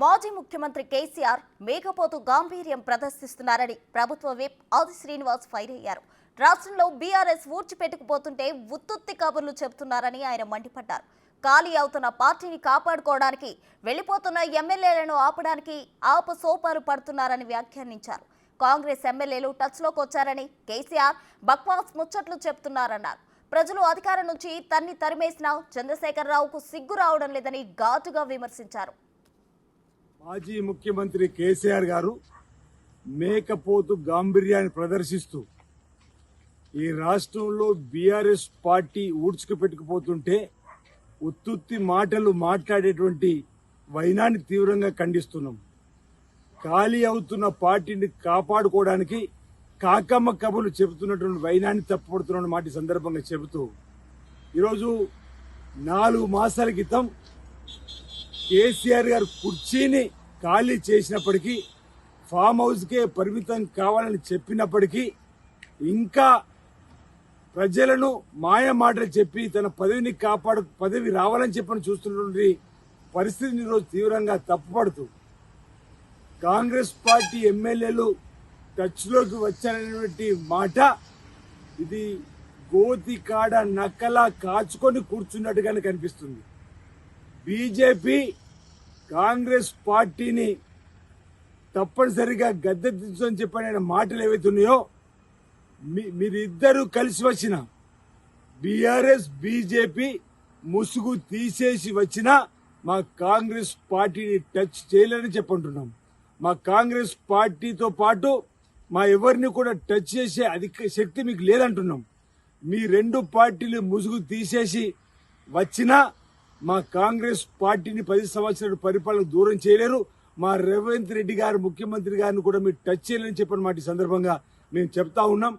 మాజీ ముఖ్యమంత్రి కేసీఆర్ మేకపోతు గాంభీర్యం ప్రదర్శిస్తున్నారని ప్రభుత్వ విప్ ఆది శ్రీనివాస్ ఫైర్ అయ్యారు. రాష్ట్రంలో బీఆర్ఎస్ ఊడ్చిపెట్టుకుపోతుంటే ఉత్తుత్తి కబుర్లు చెబుతున్నారని ఆయన మండిపడ్డారు. ఖాళీ అవుతున్న పార్టీని కాపాడుకోవడానికి వెళ్ళిపోతున్న ఎమ్మెల్యేలను ఆపడానికి ఆపసోపాలు పడుతున్నారని వ్యాఖ్యానించారు. కాంగ్రెస్ ఎమ్మెల్యేలు టచ్లోకి వచ్చారని కేసీఆర్ బక్వాస్ ముచ్చట్లు చెప్తున్నారన్నారు. ప్రజలు అధికారం నుంచి తన్ని తరిమేసిన చంద్రశేఖరరావుకు సిగ్గు రావడం లేదని ఘాటుగా విమర్శించారు. మాజీ ముఖ్యమంత్రి కేసీఆర్ గారు మేకపోతు గాంభీర్యాన్ని ప్రదర్శిస్తూ ఈ రాష్ట్రంలో బీఆర్ఎస్ పార్టీ ఊడ్చుకుపెట్టుకుపోతుంటే ఉత్తుత్తి మాటలు మాట్లాడేటువంటి వైనాన్ని తీవ్రంగా ఖండిస్తున్నాం. ఖాళీ అవుతున్న పార్టీని కాపాడుకోవడానికి కాకమ్మ కబులు చెబుతున్నటువంటి వైనాన్ని తప్పుపడుతున్న మాట సందర్భంగా చెబుతూ ఈరోజు నాలుగు మాసాల క్రితం కేసీఆర్ గారు కుర్చీని ఖాళీ చేసినప్పటికీ ఫామ్ హౌస్కే పరిమితం కావాలని చెప్పినప్పటికీ ఇంకా ప్రజలను మాయ మాటలు చెప్పి తన పదవిని కాపాడు పదవి రావాలని చెప్పని చూస్తున్నటువంటి పరిస్థితిని ఈరోజు తీవ్రంగా తప్పుపడుతూ కాంగ్రెస్ పార్టీ ఎమ్మెల్యేలు టచ్లోకి వచ్చారనేటువంటి మాట ఇది గోతి కాడ నక్కలా కాచుకొని కూర్చున్నట్టుగానే కనిపిస్తుంది. బీజేపీ కాంగ్రెస్ పార్టీని తప్పనిసరిగా గద్దె గద్దెదించని చెప్పిన మాటలు ఏవైతే ఉన్నాయో మీ- మీరిద్దరూ కలిసి వచ్చిన బీఆర్ఎస్ బీజేపీ ముసుగు తీసేసి వచ్చినా మా కాంగ్రెస్ పార్టీని టచ్ చేయలేని చెప్పంటున్నాం. మా కాంగ్రెస్ పార్టీతో పాటు మా ఎవరిని కూడా టచ్ చేసే అధిక శక్తి మీకు లేదంటున్నాం. మీ రెండు పార్టీలు ముసుగు తీసేసి వచ్చినా మా కాంగ్రెస్ పార్టీని పది సంవత్సరాలు పరిపాలన దూరం చేయలేరు. మా రేవంత్ రెడ్డి గారు ముఖ్యమంత్రి గారిని కూడా మీరు టచ్ చేయలేని చెప్పిన మాట సందర్భంగా మేము చెప్తా ఉన్నాం.